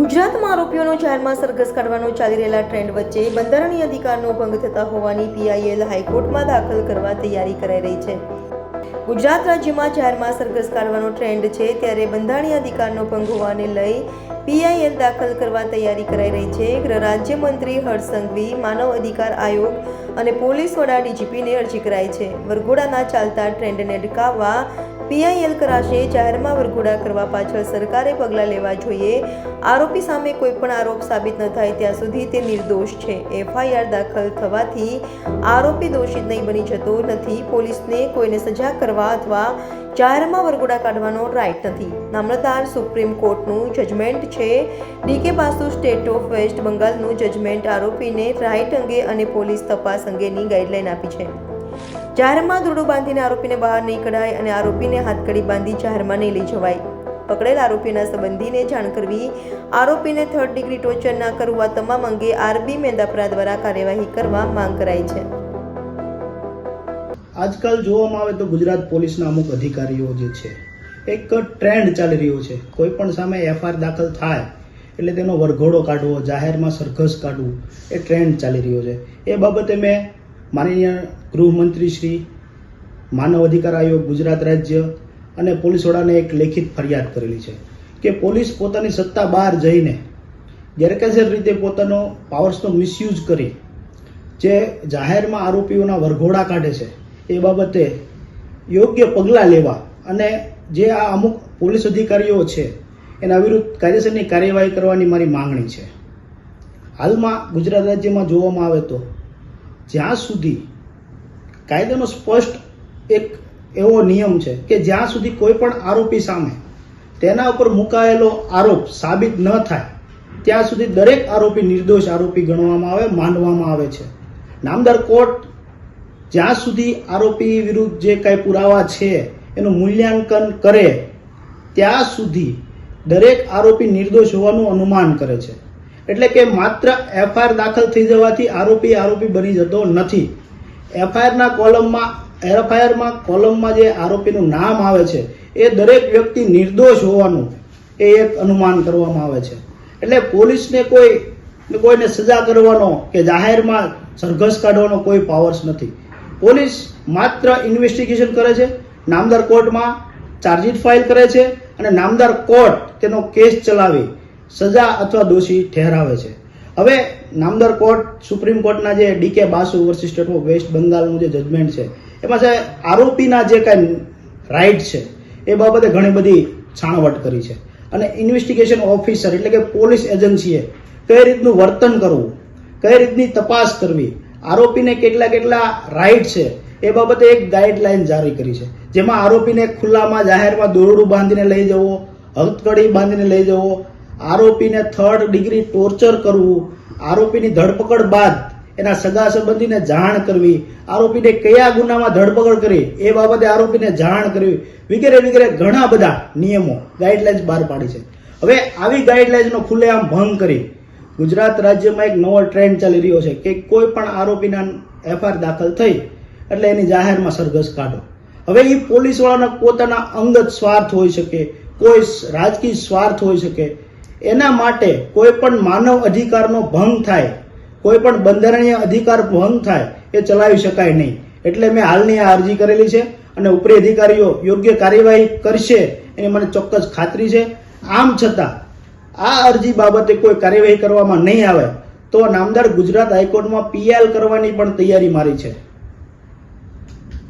ગુજરાતમાં આરોપીઓનો જાહેરમાં સરઘસ કાઢવાનો ચાલી રહેલા ટ્રેન્ડ વચ્ચે બંધારણીય અધિકારનો ભંગ થતા હોવાની પીઆઈએલ હાઈકોર્ટમાં દાખલ કરવા તૈયારી કરાઈ રહી છે. ગુજરાત રાજ્યમાં જાહેરમાં સરઘસ કાઢવાનો ટ્રેન્ડ છે ત્યારે બંધારણીય અધિકારનો ભંગ હોવાને લઈ પીઆઈએલ દાખલ કરવા તૈયારી કરાઈ રહી છે. ગૃહ રાજ્યમંત્રી હર્ષ સંઘવી, માનવ અધિકાર આયોગ અને પોલીસ વડા ડીજીપીને અરજી કરાઈ છે. વરઘોડાના ચાલતા ટ્રેન્ડને અટકાવવા પીઆઈએલ કરાશે, જાહેરમાં વરઘોડા કરવા પાછળ સરકારે પગલાં લેવા જોઈએ. આરોપી સામે કોઈ પણ આરોપ સાબિત ન થાય ત્યાં સુધી તે નિર્દોષ છે. એફઆઈઆર દાખલ થવાથી આરોપી દોષિત નહીં બની જતો નથી. પોલીસને કોઈને સજા કરવા અથવા જાહેરમાં વરઘોડા કાઢવાનો રાઇટ નથી. નામલદાર સુપ્રીમ કોર્ટનું જજમેન્ટ છે. D K Basu, state of west બંગાળનું judgement આરોપીને રાઇટ અંગે અને પોલીસ તપાસ અંગેની ગાઈડલાઈન આપી છે. જાહેરમાં દોરડો બાંધીને આરોપીને બહાર નહીં કઢાય અને આરોપીને હાથકડી બાંધી જાહેરમાં નહીં લઈ જવાય. પકડેલ આરોપીના સંબંધીને જાણ કરવી, આરોપીને થર્ડ ડિગ્રી ટોર્ચર ના કરવા તમામ અંગે આરબી મેંદાપરા દ્વારા કાર્યવાહી કરવા માંગ કરાઈ છે. આજકાલ જોવામાં આવે તો ગુજરાત પોલીસના અમુક અધિકારીઓ જે છે, એક ટ્રેન્ડ ચાલી રહ્યો છે. કોઈ પણ સામે એફઆઈઆર દાખલ થાય, એટલે તેનો વરઘોડો કાઢવો, જાહેરમાં સરઘસ કાઢવું, એ ટ્રેન્ડ ચાલી રહ્યો છે. એ બાબતે મેં માનનીય ગૃહમંત્રી શ્રી, માનવ અધિકાર આયોગ, ગુજરાત રાજ્ય અને પોલીસ વડાને એક લેખિત ફરિયાદ કરેલી છે કે પોલીસ પોતાની સત્તા બહાર જઈને ગેરકાયદેસર રીતે પોતાનો પાવર્સનો મિસયુઝ કરી જે જાહેરમાં આરોપીઓના વરઘોડા કાઢે છે, એ બાબતે યોગ્ય પગલાં લેવા અને જે આ અમુક પોલીસ અધિકારીઓ છે, એના વિરુદ્ધ કાયદેસરની કાર્યવાહી કરવાની મારી માંગણી છે. હાલમાં ગુજરાત રાજ્યમાં જોવામાં આવે તો જ્યાં સુધી કાયદાનો સ્પષ્ટ એક એવો નિયમ છે કે જ્યાં સુધી કોઈ પણ આરોપી સામે તેના ઉપર મુકાયેલો આરોપ સાબિત ન થાય, ત્યાં સુધી દરેક આરોપી નિર્દોષ આરોપી ગણવામાં આવે માનવામાં આવે છે. નામદાર કોર્ટ જ્યાં સુધી આરોપી વિરુદ્ધ જે કાંઈ પુરાવા છે, એનું મૂલ્યાંકન કરે, ત્યાં સુધી દરેક આરોપી નિર્દોષ હોવાનું અનુમાન કરે છે. એટલે કે માત્ર એફઆઈઆર દાખલ થઈ જવાથી આરોપી આરોપી બની જતો નથી. એફઆઈઆરના કોલમમાં એફઆઈઆરમાં કોલમમાં જે આરોપીનું નામ આવે છે, એ દરેક વ્યક્તિ નિર્દોષ હોવાનું એ એક અનુમાન કરવામાં આવે છે. એટલે પોલીસને કોઈ, કોઈને સજા કરવાનો કે જાહેરમાં સરઘસ કાઢવાનો કોઈ પાવર્સ નથી. પોલીસ માત્ર ઇન્વેસ્ટિગેશન કરે છે, નામદાર કોર્ટમાં ચાર્જશીટ ફાઇલ કરે છે અને નામદાર કોર્ટ તેનો કેસ ચલાવી. સજા અથવા દોષી ઠેરાવે છે. હવે નામદર કોર્ટ, સુપ્રીમ કોર્ટના જે D K Basu versus state of west બંગાળનું જે જજમેન્ટ છે, એમાં છે આરોપીના જે કાંઈ રાઇટ છે, એ બાબતે ઘણી બધી છાણવટ કરી છે. અને ઇન્વેસ્ટિગેશન ઓફિસર એટલે કે પોલીસ એજન્સીએ કઈ રીતનું વર્તન કરવું, કઈ રીતની તપાસ કરવી, આરોપીને કેટલા કેટલા રાઇટ છે, એ બાબતે એક ગાઈડલાઇન જારી કરી છે. જેમાં આરોપીને ખુલ્લામાં જાહેરમાં દોરડું બાંધીને લઈ જવો, હથકડી બાંધીને લઈ જવો આરોપીને થર્ડ ડિગ્રી ટોર્ચર કરવું, આરોપીની ધરપકડ બાદ એના સગા સંબંધીને જાણ કરવી, આરોપીને કયા ગુનામાં ધરપકડ કરી એ બાબતે આરોપીને જાણ કરવી, વગેરે વગેરે ઘણા બધા નિયમો ગાઈડલાઇન્સ બહાર પાડી છે. હવે આવી ગાઈડલાઇન્સનો ખુલ્લેઆમ ભંગ કરી ગુજરાત રાજ્યમાં એક નવો ટ્રેન્ડ ચાલી રહ્યો છે કે કોઈ પણ આરોપીના એફઆઈઆર દાખલ થઈ એટલે એની જાહેરમાં સરઘસ કાઢો. હવે એ પોલીસવાળાના પોતાના અંગત સ્વાર્થ હોઈ શકે, કોઈ રાજકીય સ્વાર્થ હોઈ શકે એના માટે કોઈ પણ માનવ અધિકારનો ભંગ થાય, કોઈ પણ બંધારણીય અધિકાર ભંગ થાય, એ ચલાવી શકાય નહીં. એટલે મેં હાલની આ અરજી કરેલી છે અને ઉપરી અધિકારીઓ યોગ્ય કાર્યવાહી કરશે એની મને ચોક્કસ ખાતરી છે. આમ છતાં, આ અરજી બાબતે કોઈ કાર્યવાહી કરવામાં નહીં આવે તો નામદાર ગુજરાત હાઈકોર્ટમાં પીએલ કરવાની પણ તૈયારી મારી છે.